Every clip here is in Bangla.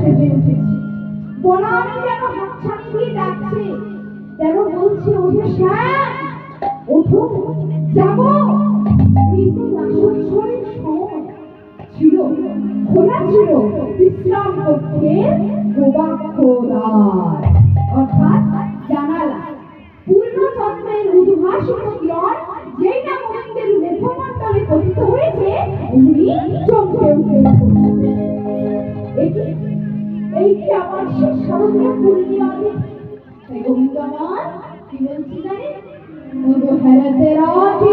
সেজে উঠেছে। বনানি যেন হাতছানি দিয়ে ডাকছে, যেন বলছে, ওঠে শ্যাম ওঠো, যাব। কিন্তু আসর সময় ছিল, খোলা ছিল বিশ্রাম কক্ষে প্রবাক্ষদ্বার অর্থাৎ জানালা পূর্ণচন্দ্রের উদ্ভাসিত কিরণ যেই না মোহিনদের মুখমণ্ডলে পতিত হয়েছে অমনি চমকে উঠে এই কি- এই আমার শেষ শারদীয় পূর্ণিমা দিন তাই গোবিন্দ আমার কি বলছি জানেন হেরাতে রাতি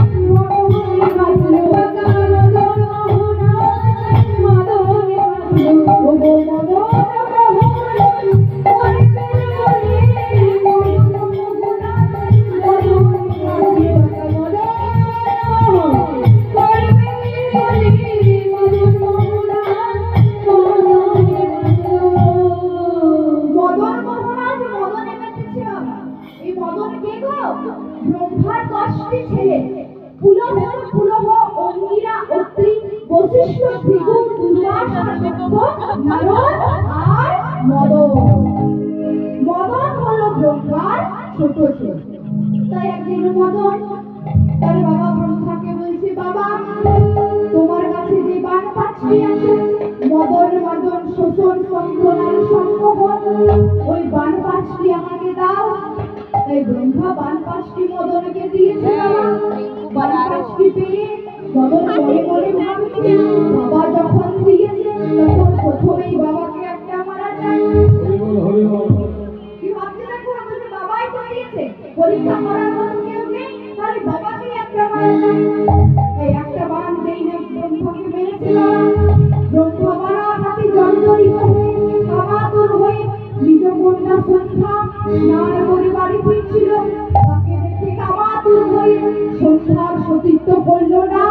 নারদ আর মদন মদন হলো ব্রহ্মার ছোট ছেলে তাই একদিন মদন বাবা তোমার কাছে যে বান পাচ্ছি মদন মদন শোষণ সম্প্রদান সম্মোহন ওই বান পাঁচটি আমাকে দাও তাই ব্রহ্মা বান পাঁচটি মদনকে দিয়েছে বাবা প্রথমেই বাবাকে একটা মারা যায় কি ভাবছে দেখো বলছে বাবাই তো দিয়েছে পরীক্ষা করার মতো কেউ নেই তাহলে বাবাকে একটা মারা যায় এই একটা বান যেই না ব্রহ্মকে মেরেছে ব্রহ্ম মারা হাতে জর্জরিত হয়ে কামাতুর হয়ে নিজ কন্যা সন্ধ্যা স্নান করে বাড়ি ফিরছিল। তাকে দেখে কামাতুর হয়ে সন্ধ্যার সতীত্ব করল না।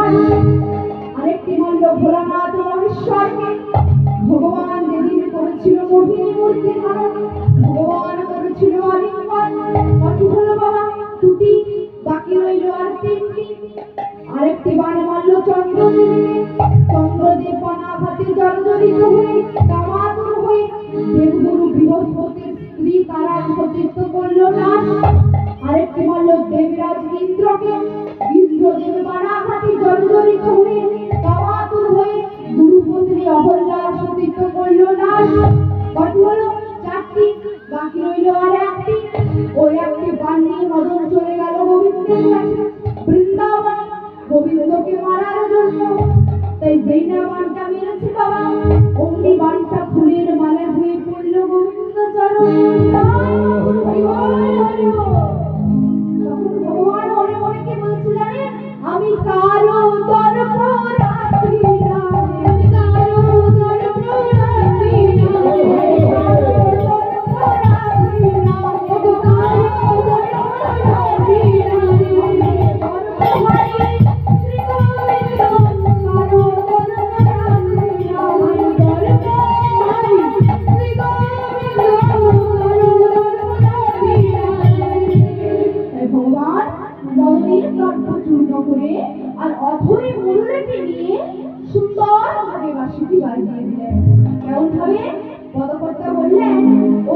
আরেকটি বলল ভোলানাথ মহেশ্বরকে আলিঙ্গন বাকি হলো বাবা আরেকটি বান মারল চন্দ্রদেবকে। চন্দ্রদেব বানাঘাতে জর্জরিত দেবগুরু বৃহস্পতির স্ত্রী তারা সতীর্থ করল না আরেকটি মারল দেবরাজ ইন্দ্রকে। বৃন্দাবন গোবিন্দকে তাই যেই না বানটা অমনি বানটা ফুলের মালা হয়ে পড়ল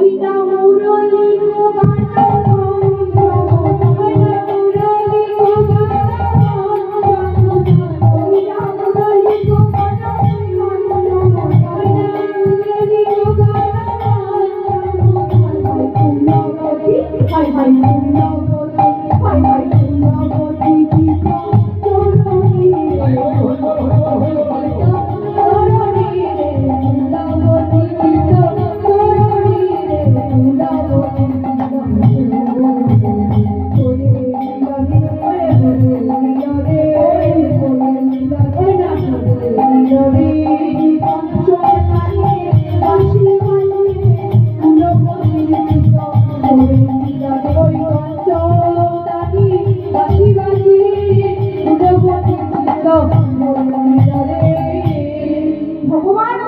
ওইটা মুরলি ভগবান